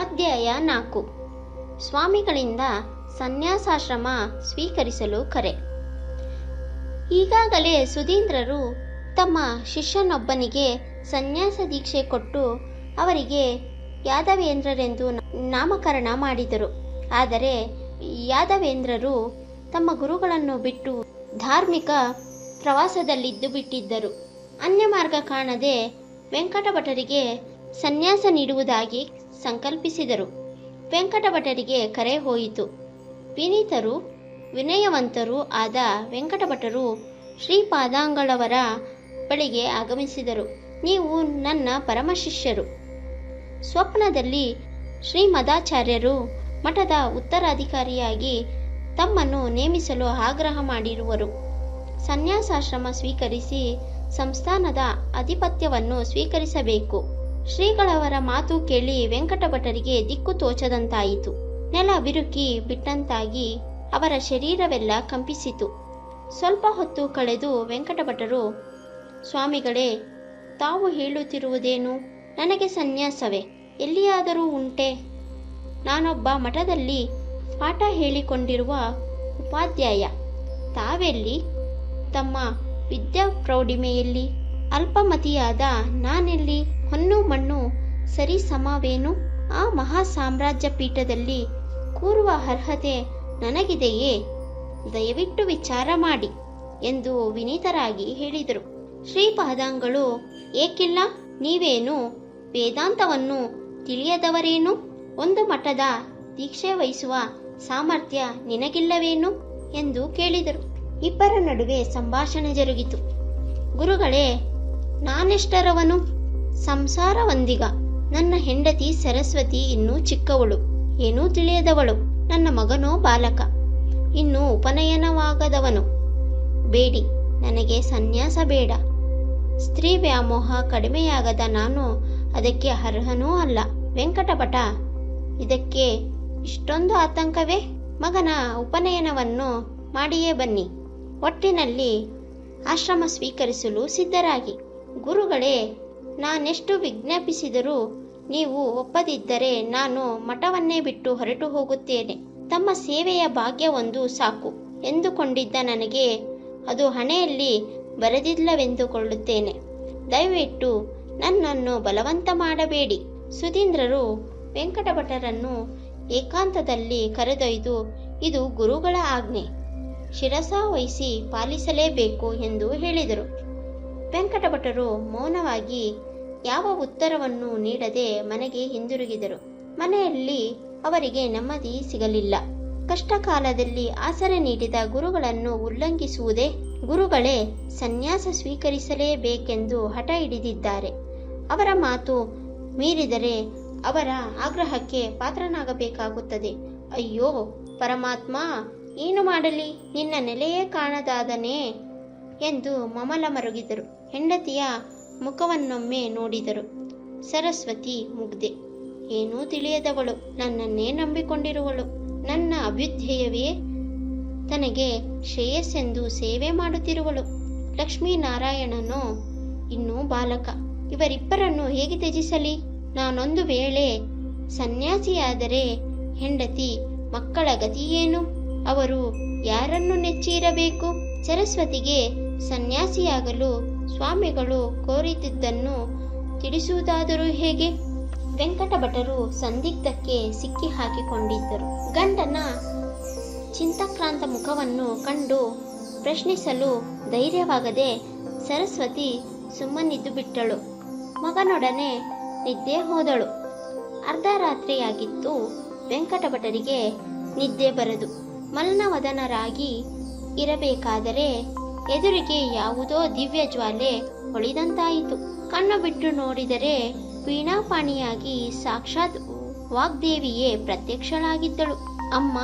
ಅಧ್ಯಾಯ ನಾಲ್ಕು. ಸ್ವಾಮಿಗಳಿಂದ ಸನ್ಯಾಸಾಶ್ರಮ ಸ್ವೀಕರಿಸಲು ಕರೆ. ಈಗಾಗಲೇ ಸುಧೀಂದ್ರರು ತಮ್ಮ ಶಿಷ್ಯನೊಬ್ಬನಿಗೆ ಸನ್ಯಾಸ ದೀಕ್ಷೆ ಕೊಟ್ಟು ಅವರಿಗೆ ಯಾದವೇಂದ್ರರೆಂದು ನಾಮಕರಣ ಮಾಡಿದರು. ಆದರೆ ಯಾದವೇಂದ್ರರು ತಮ್ಮ ಗುರುಗಳನ್ನು ಬಿಟ್ಟು ಧಾರ್ಮಿಕ ಪ್ರವಾಸದಲ್ಲಿದ್ದು ಬಿಟ್ಟಿದ್ದರು. ಅನ್ಯ ಮಾರ್ಗ ಕಾಣದೆ ವೆಂಕಟಭಟರಿಗೆ ಸನ್ಯಾಸ ನೀಡುವುದಾಗಿ ಸಂಕಲ್ಪಿಸಿದರು. ವೆಂಕಟಭಟರಿಗೆ ಕರೆ ಹೋಯಿತು. ವಿನೀತರು, ವಿನಯವಂತರೂ ಆದ ವೆಂಕಟಭಟರು ಶ್ರೀಪಾದಾಂಗಳವರ ಬಳಿಗೆ ಆಗಮಿಸಿದರು. ನೀವು ನನ್ನ ಪರಮ ಶಿಷ್ಯರು ಸ್ವಪ್ನದಲ್ಲಿ ಶ್ರೀಮದಾಚಾರ್ಯರು ಮಠದ ಉತ್ತರಾಧಿಕಾರಿಯಾಗಿ ತಮ್ಮನ್ನು ನೇಮಿಸಲು ಆಗ್ರಹ ಮಾಡಿರುವರು. ಸನ್ಯಾಸಾಶ್ರಮ ಸ್ವೀಕರಿಸಿ ಸಂಸ್ಥಾನದ ಆಧಿಪತ್ಯವನ್ನು ಸ್ವೀಕರಿಸಬೇಕು. ಶ್ರೀಗಳವರ ಮಾತು ಕೇಳಿ ವೆಂಕಟಭಟರಿಗೆ ದಿಕ್ಕು ತೋಚದಂತಾಯಿತು. ನೆಲ ಬಿರುಕಿ ಬಿಟ್ಟಂತಾಗಿ ಅವರ ಶರೀರವೆಲ್ಲ ಕಂಪಿಸಿತು. ಸ್ವಲ್ಪ ಹೊತ್ತು ಕಳೆದು ವೆಂಕಟಭಟರು, ಸ್ವಾಮಿಗಳೇ, ತಾವು ಹೇಳುತ್ತಿರುವುದೇನು? ನನಗೆ ಸನ್ಯಾಸವೇ, ಎಲ್ಲಿಯಾದರೂ ಉಂಟೆ? ನಾನೊಬ್ಬ ಮಠದಲ್ಲಿ ಪಾಠ ಹೇಳಿಕೊಂಡಿರುವ ಉಪಾಧ್ಯಾಯ. ತಾವೆಲ್ಲಿ? ತಮ್ಮ ವಿದ್ಯಾ ಪ್ರೌಢಿಮೆಯಲ್ಲಿ ಅಲ್ಪಮತಿಯಾದ ನಾನೆಲ್ಲಿ? ಹೊನ್ನು ಮಣ್ಣು ಸರಿ ಸಮವೇನು? ಆ ಮಹಾ ಸಾಮ್ರಾಜ್ಯ ಪೀಠದಲ್ಲಿ ಕೂರುವ ಅರ್ಹತೆ ನನಗಿದೆಯೇ? ದಯವಿಟ್ಟು ವಿಚಾರ ಮಾಡಿ ಎಂದು ವಿನೀತರಾಗಿ ಹೇಳಿದರು. ಶ್ರೀಪಾದಾಂಗಳು ಏಕಿಲ್ಲ, ನೀವೇನು? ವೇದಾಂತವನ್ನು ತಿಳಿಯದವರೇನು? ಒಂದು ಮಠದ ದೀಕ್ಷೆ ವಹಿಸುವ ಸಾಮರ್ಥ್ಯ ನಿನಗಿಲ್ಲವೇನು? ಎಂದು ಕೇಳಿದರು. ಇಬ್ಬರ ನಡುವೆ ಸಂಭಾಷಣೆ ಜರುಗಿತು. ಗುರುಗಳೇ, ನಾನೆಷ್ಟರವನು? ಸಂಸಾರವಂದಿಗ ನನ್ನ ಹೆಂಡತಿ ಸರಸ್ವತಿ ಇನ್ನೂ ಚಿಕ್ಕವಳು. ಏನೂ ತಿಳಿಯದವಳು. ನನ್ನ ಮಗನೋ ಬಾಲಕ. ಇನ್ನೂ ಉಪನಯನವಾಗದವನು. ಬೇಡಿ, ನನಗೆ ಸನ್ಯಾಸ ಬೇಡ. ಸ್ತ್ರೀ ವ್ಯಾಮೋಹ ಕಡಿಮೆಯಾಗದ ನಾನು ಅದಕ್ಕೆ ಅರ್ಹನೂ ಅಲ್ಲ. ವೆಂಕಟಪಟ ಇದಕ್ಕೆ ಇಷ್ಟೊಂದು ಆತಂಕವೇ? ಮಗನ ಉಪನಯನವನ್ನು ಮಾಡಿಯೇ ಬನ್ನಿ. ಒಟ್ಟಿನಲ್ಲಿ ಆಶ್ರಮ ಸ್ವೀಕರಿಸಲು ಸಿದ್ಧರಾಗಿ. ಗುರುಗಳೇ ನಾನೆಷ್ಟು ವಿಜ್ಞಾಪಿಸಿದರೂ ನೀವು ಒಪ್ಪದಿದ್ದರೆ ನಾನು ಮಠವನ್ನೇ ಬಿಟ್ಟು ಹೊರಟು ಹೋಗುತ್ತೇನೆ. ತಮ್ಮ ಸೇವೆಯ ಭಾಗ್ಯವೊಂದು ಸಾಕು ಎಂದುಕೊಂಡಿದ್ದ ನನಗೆ ಅದು ಹಣೆಯಲ್ಲಿ ಬರೆದಿಲ್ಲವೆಂದುಕೊಳ್ಳುತ್ತೇನೆ. ದಯವಿಟ್ಟು ನನ್ನನ್ನು ಬಲವಂತ ಮಾಡಬೇಡಿ. ಸುಧೀಂದ್ರರು ವೆಂಕಟಭಟರನ್ನು ಏಕಾಂತದಲ್ಲಿ ಕರೆದೊಯ್ದು, ಇದು ಗುರುಗಳ ಆಜ್ಞೆ. ಶಿರಸ ವಹಿಸಿ ಪಾಲಿಸಲೇಬೇಕು ಎಂದು ಹೇಳಿದರು. ವೆಂಕಟಭಟರು ಮೌನವಾಗಿ ಯಾವ ಉತ್ತರವನ್ನು ನೀಡದೆ ಮನೆಗೆ ಹಿಂದಿರುಗಿದರು. ಮನೆಯಲ್ಲಿ ಅವರಿಗೆ ನೆಮ್ಮದಿ ಸಿಗಲಿಲ್ಲ. ಕಷ್ಟ ಕಾಲದಲ್ಲಿ ಆಸರೆ ನೀಡಿದ ಗುರುಗಳನ್ನು ಉಲ್ಲಂಘಿಸುವುದೇ ಗುರುಗಳೇ ಸನ್ಯಾಸ ಸ್ವೀಕರಿಸಲೇಬೇಕೆಂದು ಹಠ ಹಿಡಿದಿದ್ದಾರೆ. ಅವರ ಮಾತು ಮೀರಿದರೆ ಅವರ ಆಗ್ರಹಕ್ಕೆ ಪಾತ್ರನಾಗಬೇಕಾಗುತ್ತದೆ. ಅಯ್ಯೋ ಪರಮಾತ್ಮ, ಏನು ಮಾಡಲಿ? ನಿನ್ನ ನೆಲೆಯೇ ಕಾಣದಾದನೇ ಎಂದು ಮಮಲ ಮರುಗಿದರು. ಹೆಂಡತಿಯ ಮುಖವನ್ನೊಮ್ಮೆ ನೋಡಿದರು. ಸರಸ್ವತಿ ಮುಗ್ದೆ ಏನೂ ತಿಳಿಯದವಳು. ನನ್ನನ್ನೇ ನಂಬಿಕೊಂಡಿರುವಳು. ನನ್ನ ಅಭ್ಯುದಯವೇ ತನಗೆ ಶ್ರೇಯಸ್ಸೆಂದು ಸೇವೆ ಮಾಡುತ್ತಿರುವಳು. ಲಕ್ಷ್ಮೀನಾರಾಯಣನು, ಇನ್ನೂ ಬಾಲಕ. ಇವರಿಬ್ಬರನ್ನು ಹೇಗೆ ತ್ಯಜಿಸಲಿ? ನಾನೊಂದು ವೇಳೆ ಸನ್ಯಾಸಿಯಾದರೆ ಹೆಂಡತಿ ಮಕ್ಕಳ ಗತಿಯೇನು ಅವರು ಯಾರನ್ನು ನೆಚ್ಚಿರಬೇಕು? ಸರಸ್ವತಿಗೆ ಸನ್ಯಾಸಿಯಾಗಲು ಸ್ವಾಮಿಗಳು ಕೋರಿದ್ದನ್ನು ತಿಳಿಸುವುದಾದರೂ ಹೇಗೆ? ವೆಂಕಟಭಟರು ಸಂದಿಗ್ಧಕ್ಕೆ ಸಿಕ್ಕಿ ಹಾಕಿಕೊಂಡಿದ್ದರು ಗಂಡನ ಚಿಂತಾಕ್ರಾಂತ ಮುಖವನ್ನು ಕಂಡು ಪ್ರಶ್ನಿಸಲು ಧೈರ್ಯವಾಗದೆ ಸರಸ್ವತಿ ಸುಮ್ಮನಿದ್ದು ಬಿಟ್ಟಳು. ಮಗನೊಡನೆ ನಿದ್ದೆ ಹೋದಳು. ಅರ್ಧ ರಾತ್ರಿಯಾಗಿತ್ತು. ವೆಂಕಟಭಟರಿಗೆ ನಿದ್ದೆ ಬರದು. ಮಲ್ನವದನರಾಗಿ ಇರಬೇಕಾದರೆ ಎದುರಿಗೆ ಯಾವುದೋ ದಿವ್ಯ ಜ್ವಾಲೆ ಹೊಳಿದಂತಾಯಿತು. ಕಣ್ಣು ಬಿಟ್ಟು ನೋಡಿದರೆ ವೀಣಾಪಾಣಿಯಾಗಿ ಸಾಕ್ಷಾತ್ ವಾಗ್ದೇವಿಯೇ ಪ್ರತ್ಯಕ್ಷಳಾಗಿದ್ದಳು. ಅಮ್ಮ,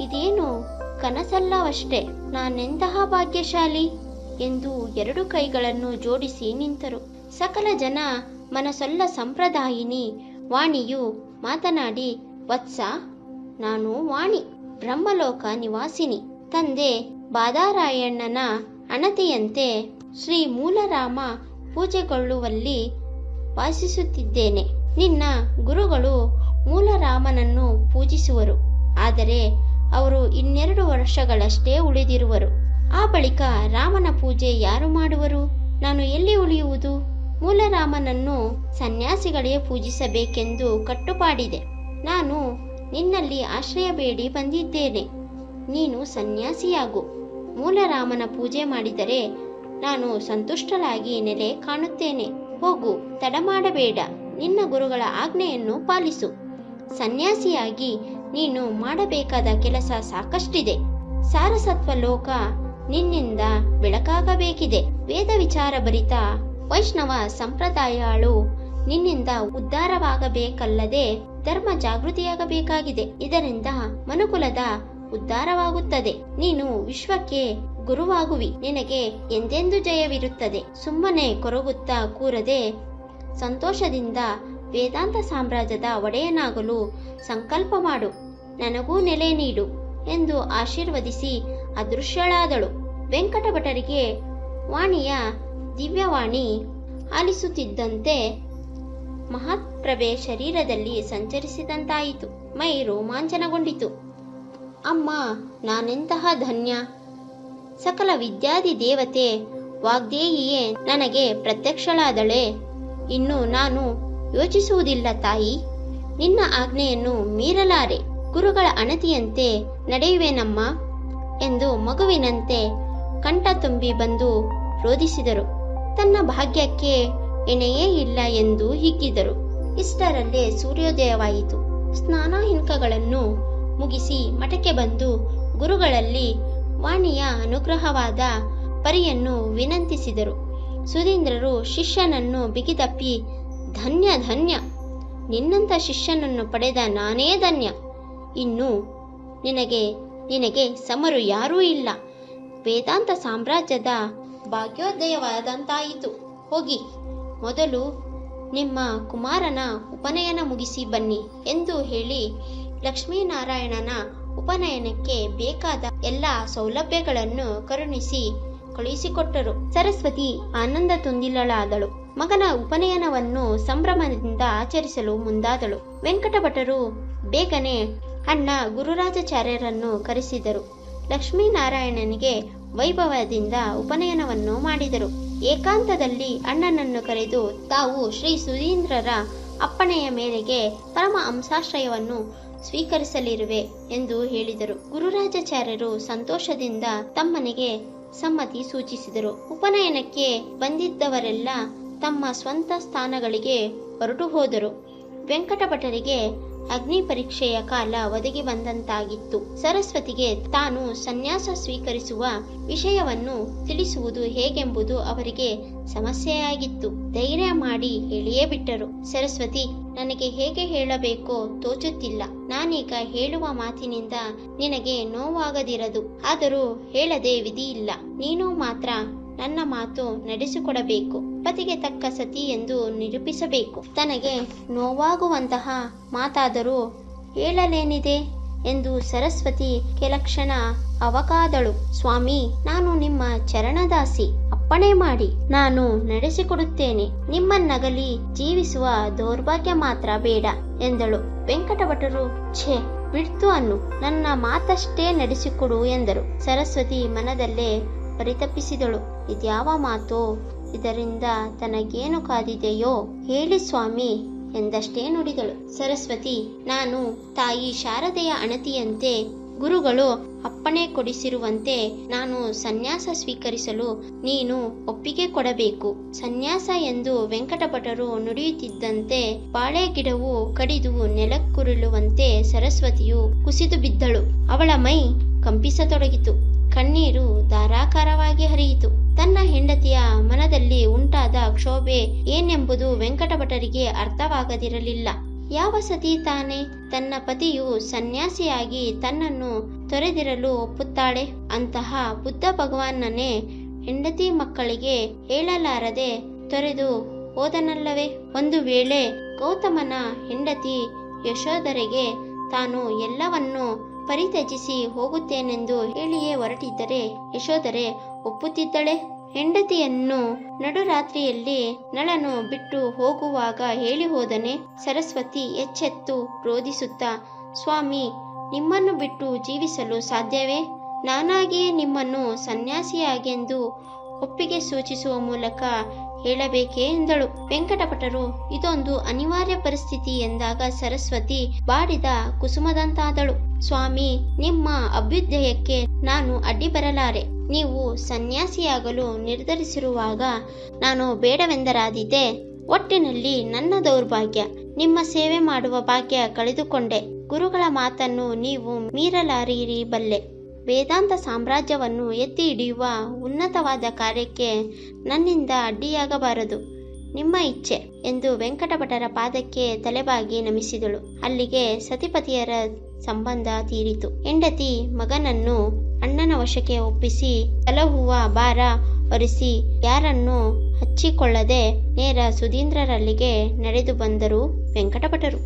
ಇದೇನು ಕನಸಲ್ಲವಷ್ಟೇ, ನಾನೆಂತಹ ಭಾಗ್ಯಶಾಲಿ? ಎಂದು ಎರಡು ಕೈಗಳನ್ನು ಜೋಡಿಸಿ ನಿಂತರು. ಸಕಲ ಜನ ಮನಸೊಲ್ಲ ಸಂಪ್ರದಾಯಿನಿ, ವಾಣಿಯು ಮಾತನಾಡಿ, ವತ್ಸ, ನಾನು ವಾಣಿ, ಬ್ರಹ್ಮಲೋಕ ನಿವಾಸಿನಿ. ತಂದೆ ಬಾದಾರಾಯಣ್ಣನ ಅಣತಿಯಂತೆ ಶ್ರೀ ಮೂಲರಾಮ ಪೂಜೆಗೊಳ್ಳುವಲ್ಲಿ ವಾಸಿಸುತ್ತಿದ್ದೇನೆ. ನಿನ್ನ ಗುರುಗಳು ಮೂಲರಾಮನನ್ನು ಪೂಜಿಸುವರು. ಆದರೆ ಅವರು ಇನ್ನೆರಡು ವರ್ಷಗಳಷ್ಟೇ ಉಳಿದಿರುವರು. ಆ ಬಳಿಕ ರಾಮನ ಪೂಜೆ ಯಾರು ಮಾಡುವರು? ನಾನು ಎಲ್ಲಿ ಉಳಿಯುವುದು? ಮೂಲರಾಮನನ್ನು ಸನ್ಯಾಸಿಗಳೇ ಪೂಜಿಸಬೇಕೆಂದು ಕಟ್ಟುಪಾಡಿದೆ. ನಾನು ನಿನ್ನಲ್ಲಿ ಆಶ್ರಯ ಬೇಡಿ ಬಂದಿದ್ದೇನೆ. ನೀನು ಸನ್ಯಾಸಿಯಾಗು. ಮೂಲ ರಾಮನ ಪೂಜೆ ಮಾಡಿದರೆ ನಾನು ಸಂತುಷ್ಟಳಾಗಿ ನೆಲೆ ಕಾಣುತ್ತೇನೆ. ಹೋಗು ತಡ ಮಾಡಬೇಡ ನಿನ್ನ ಗುರುಗಳ ಆಜ್ಞೆಯನ್ನು ಪಾಲಿಸು. ಸನ್ಯಾಸಿಯಾಗಿ ನೀನು ಮಾಡಬೇಕಾದ ಕೆಲಸ ಸಾಕಷ್ಟಿದೆ. ಸಾರಸತ್ವ ಲೋಕ ನಿನ್ನಿಂದ ಬೆಳಕಾಗಬೇಕಿದೆ. ವೇದ ವಿಚಾರ ಭರಿತ ವೈಷ್ಣವ ಸಂಪ್ರದಾಯಗಳು ನಿನ್ನಿಂದ ಉದ್ಧಾರವಾಗಬೇಕಲ್ಲದೆ ಧರ್ಮ ಜಾಗೃತಿಯಾಗಬೇಕಾಗಿದೆ. ಇದರಿಂದ ಮನುಕುಲದ ಉದ್ಧಾರವಾಗುತ್ತದೆ. ನೀನು ವಿಶ್ವಕ್ಕೆ ಗುರುವಾಗುವಿ. ನಿನಗೆ ಎಂದೆಂದು ಜಯವಿರುತ್ತದೆ. ಸುಮ್ಮನೆ ಕೊರಗುತ್ತಾ ಕೂರದೆ ಸಂತೋಷದಿಂದ ವೇದಾಂತ ಸಾಮ್ರಾಜ್ಯದ ಒಡೆಯನಾಗಲು ಸಂಕಲ್ಪ ಮಾಡು. ನನಗೂ ನೆಲೆ ನೀಡು ಎಂದು ಆಶೀರ್ವದಿಸಿ ಅದೃಶ್ಯಳಾದಳು. ವೆಂಕಟಭಟರಿಗೆ ವಾಣಿಯ ದಿವ್ಯವಾಣಿ ಆಲಿಸುತ್ತಿದ್ದಂತೆ ಮಹಾತ್ಪ್ರಭೆ ಶರೀರದಲ್ಲಿ ಸಂಚರಿಸಿದಂತಾಯಿತು. ಮೈ ರೋಮಾಂಚನಗೊಂಡಿತು. ಅಮ್ಮ, ನಾನೆಂತಹ ಧನ್ಯ. ಸಕಲ ವಿದ್ಯಾದಿ ದೇವತೆ ವಾಗ್ದೇಹಿಯೇ ನನಗೆ ಪ್ರತ್ಯಕ್ಷಳಾದಳೆ. ಇನ್ನು ನಾನು ಯೋಚಿಸುವುದಿಲ್ಲ ತಾಯಿ. ನಿನ್ನ ಆಜ್ಞೆಯನ್ನು ಮೀರಲಾರೆ. ಗುರುಗಳ ಅಣತಿಯಂತೆ ನಡೆಯುವೆನಮ್ಮ ಎಂದು ಮಗುವಿನಂತೆ ಕಂಠ ತುಂಬಿ ಬಂದು ರೋಧಿಸಿದರು. ತನ್ನ ಭಾಗ್ಯಕ್ಕೆ ಎಣೆಯೇ ಇಲ್ಲ ಎಂದು ಹಿಗ್ಗಿದರು. ಇಷ್ಟರಲ್ಲೇ ಸೂರ್ಯೋದಯವಾಯಿತು. ಸ್ನಾನ ಹಿನ್ಕಗಳನ್ನು ಮುಗಿಸಿ ಮಠಕ್ಕೆ ಬಂದು ಗುರುಗಳಲ್ಲಿ ವಾಣಿಯ ಅನುಗ್ರಹವಾದ ಪರಿಯನ್ನು ವಿನಂತಿಸಿದರು. ಸುಧೀಂದ್ರರು ಶಿಷ್ಯನನ್ನು ಬಿಗಿದಪ್ಪಿ, ಧನ್ಯ ಧನ್ಯ, ನಿನ್ನಂಥ ಶಿಷ್ಯನನ್ನು ಪಡೆದ ನಾನೇ ಧನ್ಯ. ಇನ್ನು ನಿನಗೆ ನಿನಗೆ ಸಮರು ಯಾರೂ ಇಲ್ಲ. ವೇದಾಂತ ಸಾಮ್ರಾಜ್ಯದ ಭಾಗ್ಯೋದಯವಾದಂತಾಯಿತು. ಹೋಗಿ, ಮೊದಲು ನಿಮ್ಮ ಕುಮಾರನ ಉಪನಯನ ಮುಗಿಸಿ ಬನ್ನಿ ಎಂದು ಹೇಳಿ ಲಕ್ಷ್ಮೀನಾರಾಯಣನ ಉಪನಯನಕ್ಕೆ ಬೇಕಾದ ಎಲ್ಲ ಸೌಲಭ್ಯಗಳನ್ನು ಕರುಣಿಸಿ ಕಳುಹಿಸಿಕೊಟ್ಟರು. ಸರಸ್ವತಿ ಆನಂದ ತುಂದಿಲಳಾದಳು. ಮಗನ ಉಪನಯನವನ್ನು ಸಂಭ್ರಮದಿಂದ ಆಚರಿಸಲು ಮುಂದಾದಳು. ವೆಂಕಟಭಟರು ಬೇಗನೆ ಅಣ್ಣ ಗುರುರಾಜಾಚಾರ್ಯರನ್ನು ಕರೆಸಿದರು. ಲಕ್ಷ್ಮೀನಾರಾಯಣನಿಗೆ ವೈಭವದಿಂದ ಉಪನಯನವನ್ನು ಮಾಡಿದರು. ಏಕಾಂತದಲ್ಲಿ ಅಣ್ಣನನ್ನು ಕರೆದು ತಾವು ಶ್ರೀ ಸುಧೀಂದ್ರರ ಅಪ್ಪಣೆಯ ಮೇರೆಗೆ ಪರಮ ಅಂಶಾಶ್ರಯವನ್ನು ಸ್ವೀಕರಿಸಲಿರುವೆ ಎಂದು ಹೇಳಿದರು. ಗುರುರಾಜಾಚಾರ್ಯರು ಸಂತೋಷದಿಂದ ತಮ್ಮನಿಗೆ ಸಮ್ಮತಿ ಸೂಚಿಸಿದರು. ಉಪನಯನಕ್ಕೆ ಬಂದಿದ್ದವರೆಲ್ಲ ತಮ್ಮ ಸ್ವಂತ ಸ್ಥಾನಗಳಿಗೆ ಹೊರಟು ಹೋದರು ವೆಂಕಟಭಟರಿಗೆ ಅಗ್ನಿ ಪರೀಕ್ಷೆಯ ಕಾಲ ಒದಗಿ ಬಂದಂತಾಗಿತ್ತು. ಸರಸ್ವತಿಗೆ ತಾನು ಸನ್ಯಾಸ ಸ್ವೀಕರಿಸುವ ವಿಷಯವನ್ನು ತಿಳಿಸುವುದು ಹೇಗೆಂಬುದು ಅವರಿಗೆ ಸಮಸ್ಯೆಯಾಗಿತ್ತು. ಧೈರ್ಯ ಮಾಡಿ ಹೇಳಿಯೇ ಬಿಟ್ಟರು. ಸರಸ್ವತಿ, ನನಗೆ ಹೇಗೆ ಹೇಳಬೇಕೋ ತೋಚುತ್ತಿಲ್ಲ. ನಾನೀಗ ಹೇಳುವ ಮಾತಿನಿಂದ ನಿನಗೆ ನೋವಾಗದಿರದು. ಆದರೂ ಹೇಳದೆ ವಿಧಿಯಿಲ್ಲ. ನೀನು ಮಾತ್ರ ನನ್ನ ಮಾತು ನಡೆಸಿಕೊಡಬೇಕು. ಪತಿಗೆ ತಕ್ಕ ಸತಿ ಎಂದು ನಿರೂಪಿಸಬೇಕು. ತನಗೆ ನೋವಾಗುವಂತಹ ಮಾತಾದರೂ ಹೇಳಲೇನಿದೆ ಎಂದು ಸರಸ್ವತಿ ಕೆಲಕ್ಷಣ ಅವಕಾದಳು. ಸ್ವಾಮಿ, ನಾನು ನಿಮ್ಮ ಚರಣದಾಸಿ. ಅಪ್ಪಣೆ ಮಾಡಿ. ನಾನು ನಡೆಸಿಕೊಡುತ್ತೇನೆ. ನಿಮ್ಮನ್ನಗಲಿ ಜೀವಿಸುವ ದೌರ್ಭಾಗ್ಯ ಮಾತ್ರ ಬೇಡ ಎಂದಳು. ವೆಂಕಟಭಟರು, ಛೇ ಬಿಡ್ತು ಅನ್ನು. ನನ್ನ ಮಾತಷ್ಟೇ ನಡೆಸಿಕೊಡು ಎಂದರು. ಸರಸ್ವತಿ ಮನದಲ್ಲೇ ಪರಿತಪಿಸಿದಳು. ಇದ್ಯಾವ ಮಾತು? ಇದರಿಂದ ತನಗೇನು ಕಾದಿದೆಯೋ? ಹೇಳಿ ಸ್ವಾಮಿ ಎಂದಷ್ಟೇ ನುಡಿದಳು. ಸರಸ್ವತಿ, ನಾನು ತಾಯಿ ಶಾರದೆಯ ಅಣತಿಯಂತೆ ಗುರುಗಳು ಅಪ್ಪಣೆ ಕೊಡಿಸಿರುವಂತೆ ನಾನು ಸನ್ಯಾಸ ಸ್ವೀಕರಿಸಲು ನೀನು ಒಪ್ಪಿಗೆ ಕೊಡಬೇಕು. ಸನ್ಯಾಸ ಎಂದು ವೆಂಕಟಭಟರು ನುಡಿಯುತ್ತಿದ್ದಂತೆ ಬಾಳೆ ಗಿಡವು ಕಡಿದು ನೆಲಕ್ಕುರುಳುವಂತೆ ಸರಸ್ವತಿಯು ಕುಸಿದು ಬಿದ್ದಳು. ಅವಳ ಮೈ ಕಂಪಿಸತೊಡಗಿತು. ಕಣ್ಣೀರು ಧಾರಾಕಾರವಾಗಿ ಹರಿಯಿತು. ತನ್ನ ಹೆಂಡತಿಯ ಮನದಲ್ಲಿ ಉಂಟಾದ ಕ್ಷೋಭೆ ಏನೆಂಬುದು ವೆಂಕಟಭಟರಿಗೆ ಅರ್ಥವಾಗದಿರಲಿಲ್ಲ. ಯಾವ ಸತಿ ತಾನೇ? ತನ್ನ ಪತಿಯು ಸನ್ಯಾಸಿಯಾಗಿ ತನ್ನನ್ನು ತೊರೆದಿರಲು ಒಪ್ಪುತ್ತಾಳೆ? ಅಂತಹ ಬುದ್ಧ ಭಗವಾನನೇ ಹೆಂಡತಿ ಮಕ್ಕಳಿಗೆ ಹೇಳಲಾರದೆ ತೊರೆದು ಹೋದನಲ್ಲವೇ? ಒಂದು ವೇಳೆ ಗೌತಮನ ಹೆಂಡತಿ ಯಶೋಧರೆಗೆ ತಾನು ಎಲ್ಲವನ್ನೂ ಪರಿತ್ಯಜಿಸಿ ಹೋಗುತ್ತೇನೆಂದು ಹೇಳಿಯೇ ಹೊರಟಿದ್ದರೆ ಯಶೋಧರೆ ಒಪ್ಪುತ್ತಿದ್ದಳೆ. ಹೆಂಡತಿಯನ್ನು ನಡುರಾತ್ರಿಯಲ್ಲಿ ನಳನು ಬಿಟ್ಟು ಹೋಗುವಾಗ ಹೇಳಿ ಹೋದನೆ, ಸರಸ್ವತಿ ಎಚ್ಚೆತ್ತು ರೋಧಿಸುತ್ತಾ, ಸ್ವಾಮಿ, ನಿಮ್ಮನ್ನು ಬಿಟ್ಟು ಜೀವಿಸಲು ಸಾಧ್ಯವೇ? ನಾನಾಗಿಯೇ ನಿಮ್ಮನ್ನು ಸನ್ಯಾಸಿಯಾಗೆಂದು ಒಪ್ಪಿಗೆ ಸೂಚಿಸುವ ಮೂಲಕ ಹೇಳಬೇಕೇ ಎಂದಳು. ವೆಂಕಟಪಟರು ಇದೊಂದು ಅನಿವಾರ್ಯ ಪರಿಸ್ಥಿತಿ ಎಂದಾಗ ಸರಸ್ವತಿ ಬಾಡಿದ ಕುಸುಮದಂತಾದಳು. ಸ್ವಾಮಿ, ನಿಮ್ಮ ಅಭ್ಯುದಯಕ್ಕೆ ನಾನು ಅಡ್ಡಿ ಬರಲಾರೆ. ನೀವು ಸನ್ಯಾಸಿಯಾಗಲು ನಿರ್ಧರಿಸಿರುವಾಗ ನಾನು ಬೇಡವೆಂದರಾದೀತೆ ಒಟ್ಟಿನಲ್ಲಿ ನನ್ನ ದೌರ್ಭಾಗ್ಯ, ನಿಮ್ಮ ಸೇವೆ ಮಾಡುವ ಭಾಗ್ಯ ಕಳೆದುಕೊಂಡೆ. ಗುರುಗಳ ಮಾತನ್ನು ನೀವು ಮೀರಲಾರಿರಿ ಬಲ್ಲೆ. ವೇದಾಂತ ಸಾಮ್ರಾಜ್ಯವನ್ನು ಎತ್ತಿ ಹಿಡಿಯುವ ಉನ್ನತವಾದ ಕಾರ್ಯಕ್ಕೆ ನನ್ನಿಂದ ಅಡ್ಡಿಯಾಗಬಾರದು, ನಿಮ್ಮ ಇಚ್ಛೆ ಎಂದು ವೆಂಕಟಭಟರ ಪಾದಕ್ಕೆ ತಲೆಬಾಗಿ ನಮಿಸಿದಳು. ಅಲ್ಲಿಗೆ ಸತಿಪತಿಯರ ಸಂಬಂಧ ತೀರಿತು. ಹೆಂಡತಿ ಮಗನನ್ನು ಅಣ್ಣನ ವಶಕ್ಕೆ ಒಪ್ಪಿಸಿ, ತಲಹುವ ಭಾರ ಹೊರಿಸಿ, ಯಾರನ್ನು ಹಚ್ಚಿಕೊಳ್ಳದೆ ನೇರ ಸುಧೀಂದ್ರರಲ್ಲಿಗೆ ನಡೆದು ಬಂದರು ವೆಂಕಟಭಟರು.